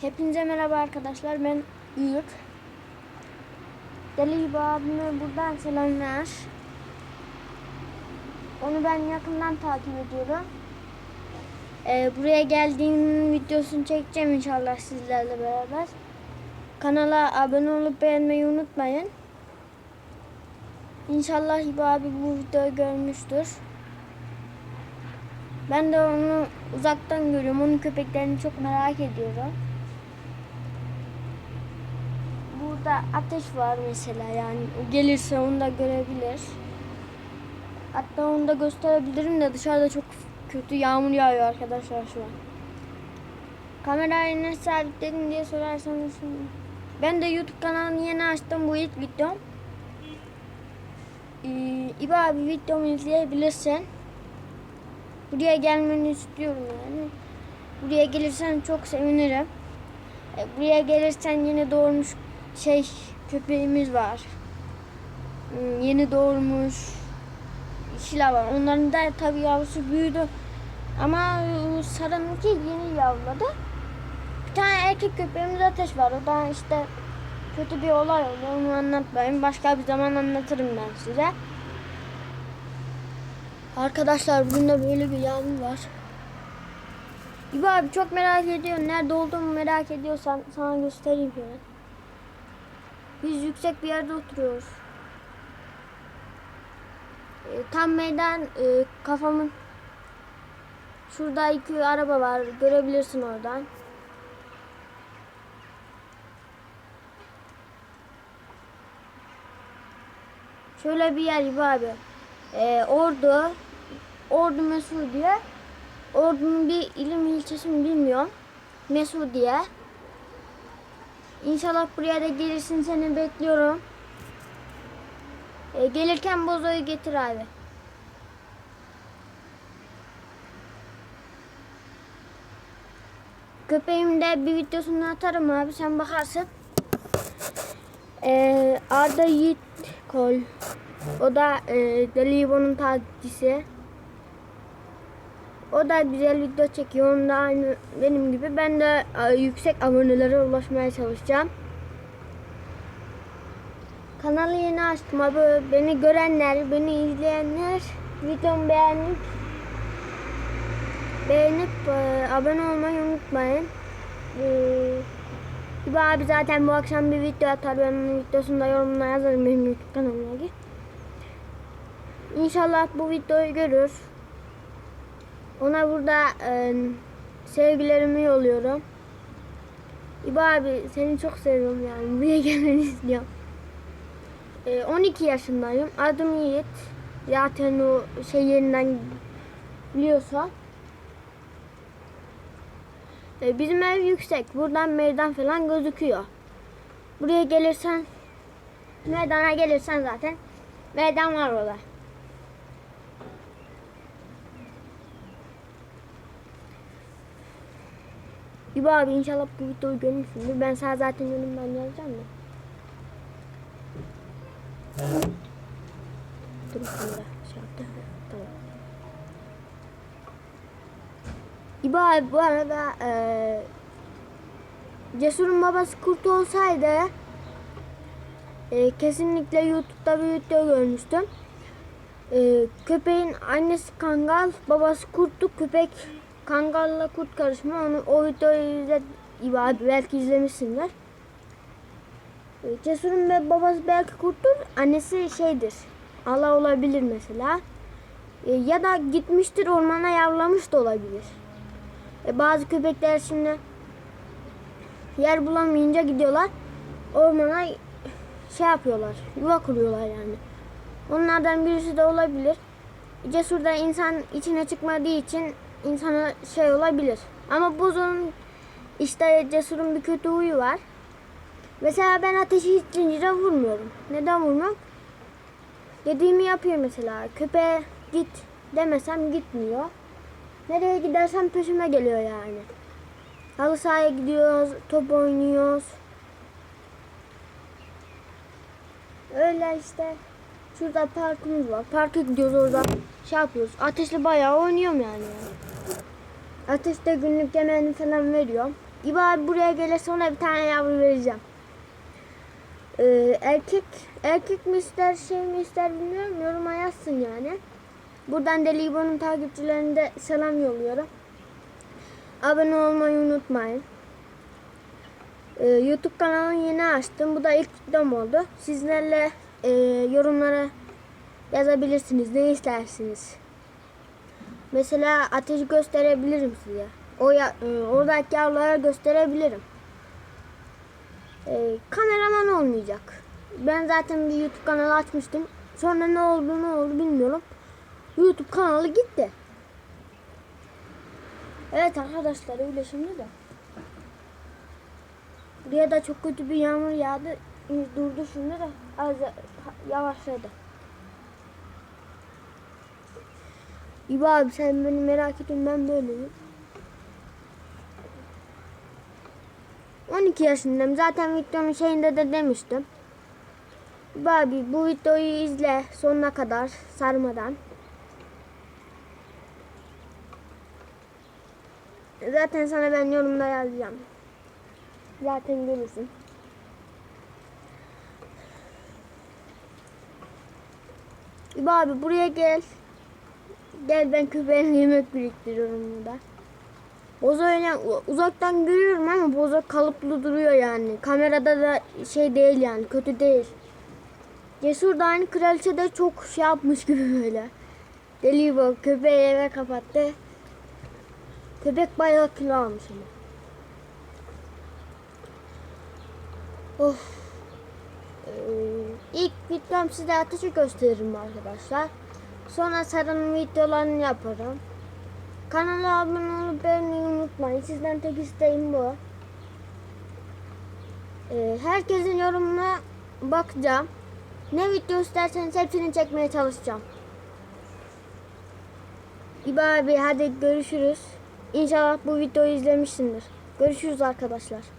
Hepinize merhaba arkadaşlar. Ben Büyük. Deli gibi abime buradan selamlar. Onu ben yakından takip ediyorum. Ee, buraya geldiğim videosunu çekeceğim inşallah sizlerle beraber. Kanala abone olup beğenmeyi unutmayın. İnşallah İbo abi bu videoyu görmüştür. Ben de onu uzaktan görüyorum. Onun köpeklerini çok merak ediyorum. Burada ateş var mesela yani gelirse onu da görebilir. Hatta onu da gösterebilirim de dışarıda çok kötü yağmur yağıyor arkadaşlar şu an. Kamerayı nasıl sabitledin diye sorarsanız. Ben de YouTube kanalını yeni açtım bu ilk videom. Ee, İbo abi videomu izleyebilirsin. Buraya gelmeni istiyorum yani. Buraya gelirsen çok sevinirim. E, buraya gelirsen yeni doğurmuş şey köpeğimiz var. Hmm, Yeni doğurmuş Şila var. Onların da tabii yavrusu büyüdü. Ama sarınınki yeni yavladı. Bir tane erkek köpeğimiz ateş var. O da işte kötü bir olay oldu. Onu anlatmayayım. Başka bir zaman anlatırım ben size. Arkadaşlar bugün de böyle bir yağmur var. İbo abi çok merak ediyorum. Nerede olduğumu merak ediyorsan sana göstereyim şöyle. Biz yüksek bir yerde oturuyoruz. E, tam meydan e, kafamın şurada iki araba var. Görebilirsin oradan. Şöyle bir yer İbo abi. E, Ordu Ordu Mesudiye Ordu'nun bir ilim ilçesi mi bilmiyorum. Mesudiye. İnşallah buraya da gelirsin seni bekliyorum. E, gelirken bozoyu getir abi. Köpeğim de bir videosunu atarım abi sen bakarsın. E, Arda Yiğit Kol. O da e, Deli İbo'nun takipçisi. O da güzel video çekiyor. Onun da aynı benim gibi. Ben de e, yüksek abonelere ulaşmaya çalışacağım. Kanalı yeni açtım abi. Beni görenler, beni izleyenler videomu beğenip beğenip e, abone olmayı unutmayın. Ee, abi zaten bu akşam bir video atar. Ben onun videosunu da yorumuna yazarım benim YouTube kanalıma. İnşallah bu videoyu görür. Ona burada e, sevgilerimi yolluyorum. İbo abi seni çok seviyorum yani. Buraya gelmeni istiyorum. E, 12 yaşındayım. Adım Yiğit. Zaten o şey yerinden biliyorsa. E, bizim ev yüksek. Buradan meydan falan gözüküyor. Buraya gelirsen meydana gelirsen zaten meydan var orada. İbo abi inşallah bu videoyu görmüşsündür. Ben sana zaten yorumdan yazacağım da. Dur kamera şey. Tamam. İbo abi bu arada eee Cesur'un babası kurt olsaydı eee, kesinlikle YouTube'da bir video görmüştüm. Eee, köpeğin annesi kangal, babası kurttu. Köpek kangalla kurt karışımı. Onu o videoyu izle belki izlemişsindir. Eee, Cesur'un ve babası belki kurttur. Annesi şeydir. Allah olabilir mesela. Eee, ya da gitmiştir ormana yavlamış da olabilir. E, bazı köpekler şimdi yer bulamayınca gidiyorlar ormana şey yapıyorlar yuva kuruyorlar yani. Onlardan birisi de olabilir. Cesur da insan içine çıkmadığı için insana şey olabilir. Ama buzun işte cesurun bir kötü huyu var. Mesela ben ateşi hiç zincire vurmuyorum. Neden vurmam? Dediğimi yapıyor mesela. Köpeğe git demesem gitmiyor. Nereye gidersem peşime geliyor yani. Halı sahaya gidiyoruz, top oynuyoruz. Öyle işte. Şurada parkımız var. Parka gidiyoruz orada şey yapıyoruz. Ateşle bayağı oynuyorum yani. Ateşte günlük yemeğini falan veriyorum. İbo abi buraya gelirse ona bir tane yavru vereceğim. Ee, erkek erkek mi ister şey mi ister bilmiyorum yoruma yazsın yani. Buradan Deli İbo'nun takipçilerine de selam yolluyorum. Abone olmayı unutmayın. Ee, YouTube kanalını yeni açtım. Bu da ilk videom oldu. Sizlerle e, yorumlara yazabilirsiniz. Ne istersiniz? Mesela ateşi gösterebilirim size. O ya, e, oradaki yavrulara gösterebilirim. E, kameraman olmayacak. Ben zaten bir YouTube kanalı açmıştım. Sonra ne oldu ne oldu bilmiyorum. YouTube kanalı gitti. Evet arkadaşlar öyle şimdi de. Buraya da çok kötü bir yağmur yağdı. Durdu şimdi de az yavaşladı. İbo abi sen beni merak ettin ben böyleyim. 12 yaşındayım. Zaten videonun şeyinde de demiştim. İbo abi bu videoyu izle sonuna kadar sarmadan. Zaten sana ben yorumda yazacağım. Zaten görürsün. İbo abi buraya gel. Gel ben köpeğine yemek biriktiriyorum burada. Bozo öyle uzaktan görüyorum ama bozo kalıplı duruyor yani. Kamerada da şey değil yani kötü değil. Cesur da aynı kraliçe de çok şey yapmış gibi böyle. Deli bu köpeği eve kapattı. Köpek bayağı kilo almış ama. Of. İlk videom size ateşi gösteririm arkadaşlar. Sonra sarının videolarını yaparım. Kanala abone olup beğenmeyi unutmayın. Sizden tek isteğim bu. Ee, herkesin yorumuna bakacağım. Ne video isterseniz hepsini çekmeye çalışacağım. İba abi hadi görüşürüz. İnşallah bu videoyu izlemişsindir. Görüşürüz arkadaşlar.